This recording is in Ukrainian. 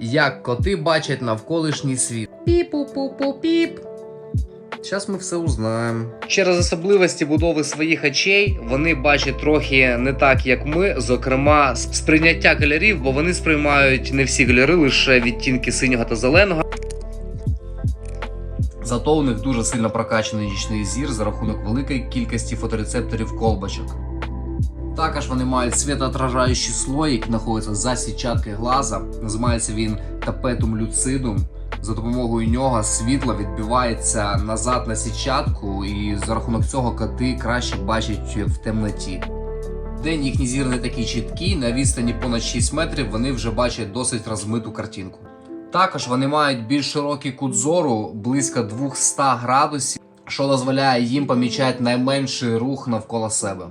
як коти бачать навколишній світ. Піп-пу-пу-пу-піп. Зараз ми все узнаємо. Через особливості будови своїх очей вони бачать трохи не так, як ми. Зокрема, сприйняття кольорів, бо вони сприймають не всі кольори, лише відтінки синього та зеленого. Зато у них дуже сильно прокачаний нічний зір за рахунок великої кількості фоторецепторів колбочок. Також вони мають світоотражаючий слой, який знаходиться за сітчаткою глаза. Називається він тапетум люцидум. За допомогою нього світло відбивається назад на сітчатку, і за рахунок цього коти краще бачать в темноті. День їхній зір не такий чіткий, на відстані понад 6 метрів вони вже бачать досить розмиту картинку. Також вони мають більш широкий кут зору, близько 200 градусів, що дозволяє їм помічати найменший рух навколо себе.